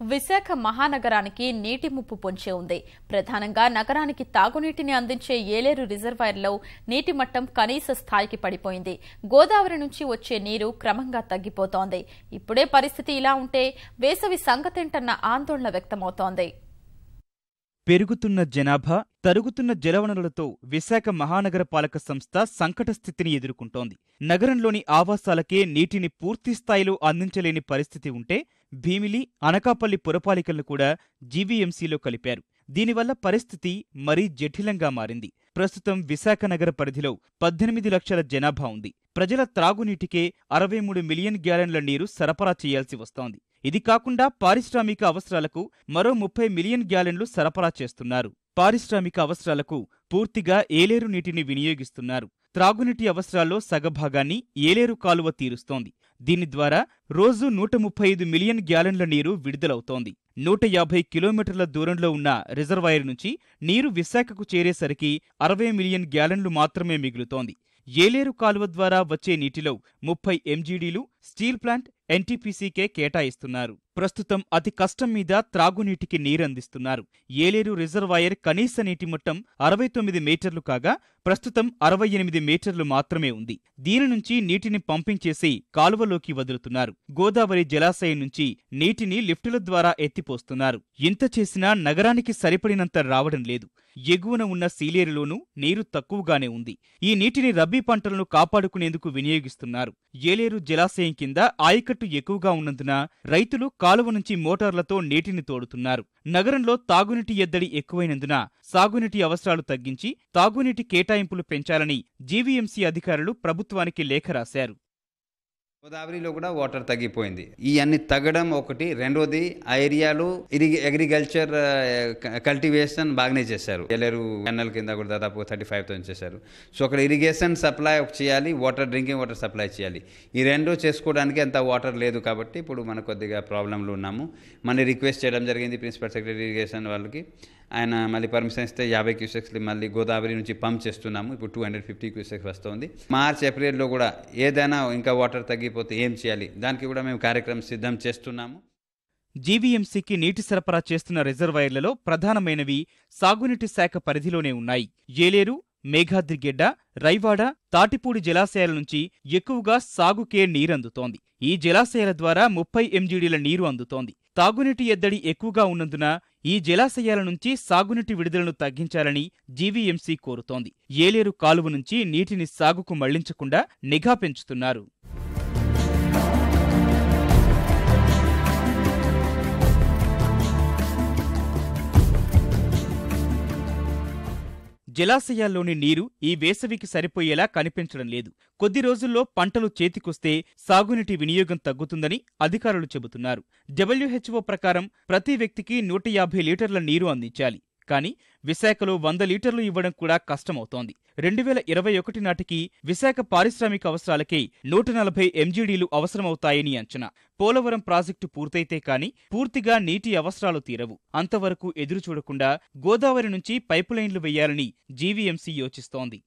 విశాఖ మహానగరానికి నీటి ముప్పు పొంచే ఉంది. ప్రధానంగా నగరానికి తాగునీటిని అందించే ఏలేరు రిజర్వాయర్లో నీటి మట్టం కనీస స్థాయికి పడిపోయింది. గోదావరి నుంచి వచ్చే నీరు క్రమంగా తగ్గిపోతోంది. ఇప్పుడే పరిస్థితి ఇలా ఉంటే వేసవి సంగతేంటన్న ఆందోళన వ్యక్తమవుతోంది. పెరుగుతున్న జనాభా తరుగుతున్న జలవనరులతో విశాఖ మహానగర పాలక సంస్థ సంకట స్థితిని ఎదుర్కొంటోంది. నగరంలోని ఆవాసాలకే నీటిని పూర్తి స్థాయిలో అందించలేని పరిస్థితి ఉంటే భీమిలి అనకాపల్లి పురపాలికలను కూడా జీవీఎంసీలో కలిపారు. దీనివల్ల పరిస్థితి మరీ జటిలంగా మారింది. ప్రస్తుతం విశాఖ నగర పరిధిలో పద్దెనిమిది లక్షల జనాభా ఉంది. ప్రజల త్రాగునీటికే అరవై మూడు మిలియన్ గ్యాలన్ల నీరు సరఫరా చేయాల్సి వస్తోంది. ఇది కాకుండా పారిశ్రామిక అవసరాలకు మరో ముప్పై మిలియన్ గ్యాలన్లు సరఫరా చేస్తున్నారు. పారిశ్రామిక అవసరాలకు పూర్తిగా ఏలేరు నీటిని వినియోగిస్తున్నారు. త్రాగునీటి అవసరాల్లో సగభాగాన్ని ఏలేరు కాలువ తీరుస్తోంది. దీని ద్వారా రోజు నూట ముప్పై ఐదు మిలియన్ గ్యాలన్ల నీరు విడుదలవుతోంది. నూట యాభై కిలోమీటర్ల దూరంలో ఉన్న రిజర్వాయర్ నుంచి నీరు విశాఖకు చేరేసరికి అరవై మిలియన్ గ్యాలన్లు మాత్రమే మిగులుతోంది. ఏలేరు కాలువ ద్వారా వచ్చే నీటిలో ముప్పై ఎంజీడీలు స్టీల్ ప్లాంట్ ఎన్టీపీసీకే కేటాయిస్తున్నారు. ప్రస్తుతం అతి కష్టం మీద త్రాగునీటికి నీరందిస్తున్నారు. ఏలేరు రిజర్వాయర్ కనీస నీటి మట్టం అరవై తొమ్మిది మీటర్లు కాగా ప్రస్తుతం అరవై ఎనిమిది మీటర్లు మాత్రమే ఉంది. దీని నుంచి నీటిని పంపింగ్ చేసి కాలువలోకి వదులుతున్నారు. గోదావరి జలాశయం నుంచి నీటిని లిఫ్టుల ద్వారా ఎత్తిపోస్తున్నారు. ఇంత చేసినా నగరానికి సరిపడినంత రావడం లేదు. ఎగువన ఉన్న సీలేరులోనూ నీరు తక్కువగానే ఉంది. ఈ నీటిని రబ్బీ పంటలను కాపాడుకునేందుకు వినియోగిస్తున్నారు. ఏలేరు జలాశయం కింద ఆయకట్టు ఎక్కువగా ఉన్నందున రైతులు కాలువ నుంచి మోటార్లతో నీటిని తోడుతున్నారు. నగరంలో తాగునీటి ఎద్దడి ఎక్కువైనందున సాగునీటి అవసరాలు తగ్గించి తాగునీటి కేటాయింపులు పెంచాలని జీవీఎంసీ అధికారులు ప్రభుత్వానికి లేఖ రాశారు. గోదావరిలో కూడా వాటర్ తగ్గిపోయింది. ఈ అన్ని తగ్గడం ఒకటి. రెండోది ఆ ఏరియాలో ఇరిగి అగ్రికల్చర్ కల్టివేషన్ బాగానే చేశారు. ఎలేరు కెన్నల్ కింద కూడా దాదాపు థర్టీ ఫైవ్ థౌసండ్ చేశారు. సో అక్కడ ఇరిగేషన్ సప్లై చేయాలి వాటర్ డ్రింకింగ్ వాటర్ సప్లై చేయాలి. ఈ రెండు చేసుకోవడానికి అంత వాటర్ లేదు కాబట్టి ఇప్పుడు మన కొద్దిగా ప్రాబ్లంలో ఉన్నాము. మళ్ళీ రిక్వెస్ట్ చేయడం జరిగింది ప్రిన్సిపల్ సెక్రటరీ ఇరిగేషన్ వాళ్ళకి. ఆయన మళ్ళీ పర్మిషన్ ఇస్తే యాభై క్యూసెక్స్ మళ్ళీ గోదావరి నుంచి పంప్ చేస్తున్నాము. ఇప్పుడు టూ హండ్రెడ్ ఫిఫ్టీ క్యూసెక్స్ వస్తుంది. మార్చ్ ఏప్రిల్లో కూడా ఏదైనా ఇంకా వాటర్ తగ్గిపోతే ఏం చేయాలి? దానికి కూడా మేము కార్యక్రమం సిద్ధం చేస్తున్నాము. జీవీఎంసీకి నీటి సరఫరా చేస్తున్న రిజర్వాయర్లలో ప్రధానమైనవి సాగునీటి శాఖ పరిధిలోనే ఉన్నాయి. ఏలేరు మేఘాద్రిగెడ్డ రైవాడ తాటిపూడి జలాశయాల నుంచి ఎక్కువగా సాగుకే నీరందుతోంది. ఈ జలాశయాల ద్వారా ముప్పై ఎంజీడీల నీరు అందుతోంది. తాగునీటి ఎద్దడి ఎక్కువగా ఉన్నందున ఈ జలాశయాల నుంచి సాగునీటి విడుదలను తగ్గించాలని జీవీఎంసీ కోరుతోంది. ఏలేరు కాలువ నుంచి నీటిని సాగుకు మళ్ళించకుండా నిఘా పెంచుతున్నారు. జలాశయాల్లోని నీరు ఈ వేసవికి సరిపోయేలా కనిపించడం లేదు. కొద్ది రోజుల్లో పంటలు చేతికొస్తే సాగునీటి వినియోగం తగ్గుతుందని అధికారులు చెబుతున్నారు. డబ్ల్యూహెచ్ఓ ప్రకారం ప్రతి వ్యక్తికి నూట యాభై లీటర్ల నీరు అందించాలి. కానీ విశాఖలో వంద లీటర్లు ఇవ్వడం కూడా కష్టమవుతోంది. రెండు వేల ఇరవై ఒకటి నాటికి విశాఖ పారిశ్రామిక అవసరాలకే నూట నలభై ఎంజీడీలు అవసరమవుతాయని అంచనా. పోలవరం ప్రాజెక్టు పూర్తయితే కాని పూర్తిగా నీటి అవసరాలు తీరవు. అంతవరకు ఎదురుచూడకుండా గోదావరి నుంచి పైపులైన్లు వెయ్యాలని జీవీఎంసీ యోచిస్తోంది.